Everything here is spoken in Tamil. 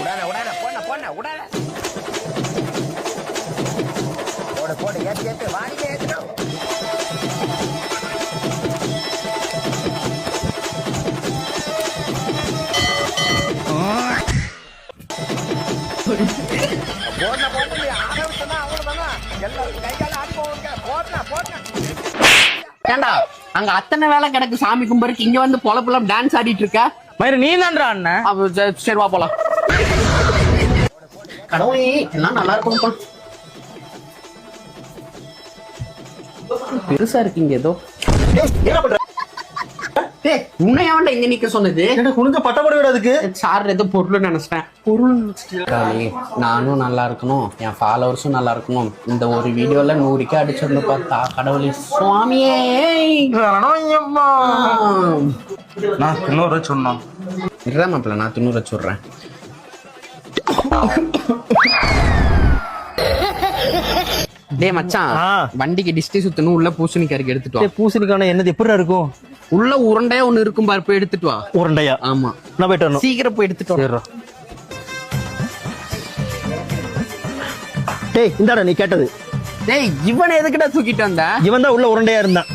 உடாத உடாத போன போன உடாத. போடு போடு ஏத்து ஏத்து வாடிக்க ஏத்துடும் போடுன போட்டு நீ ஆரம்பிச்சனா அவ்வளவுதானா எல்லாம் கை கால ஆடி போவாங்க போடுன போடுன ஏண்டா அங்க அத்தனை வேலை கிடக்கு சாமி கும்பிடுறதுக்கு இங்க வந்து பொல பொலம் டான்ஸ் ஆடிட்டு இருக்க? மயிறு நீ தான்டா அண்ணன் சரி வா போலாம். கடவுளே எல்லாம் நல்லா இருக்கும்ப்பா. பெருசா இருக்கீங்க ஏதோ. டேய் உன்னை எவன்டா இங்க நிக்க சொன்னது? என்ன குனிஞ்ச பட்ட போட அதுக்கு? சார் ஏதோ பொருள் நினைச்சிட்டேன். பொருள் நானும் நல்லா இருக்கணும். என் ஃபாலோவர்ஸும் நல்லா இருக்கணும். இந்த ஒரு வீடியோல நூறுக்கே அடிச்சிருந்து பார்த்தா கடவுளே. சுவாமியே! நான் இன்னொரு சொன்னோம் இருடா மாப்பிள்ள நான் துண்ணூறு வச்சுடுறேன் டேய் மச்சான். வண்டிக்கு டிஸ்டி சுத்தணும் உள்ள பூசணிக்காருக்கு எடுத்துட்டு வா. பூசணிக்கான என்னது? எப்படி இருக்கும்? உள்ள உருண்டையா ஒண்ணு இருக்கும் பாரு போய் எடுத்துட்டு வா. உருண்டையா? ஆமா. நான் போயிட்டு வரணும். சீக்கிரம் போய் எடுத்துட்டு வா. டேய் இந்தாடா நீ கேட்டது. டேய் இவனை எதுக்குடா தூக்கிட்டு வந்த? இவன் தான் உள்ள உருண்டையா இருந்தான்.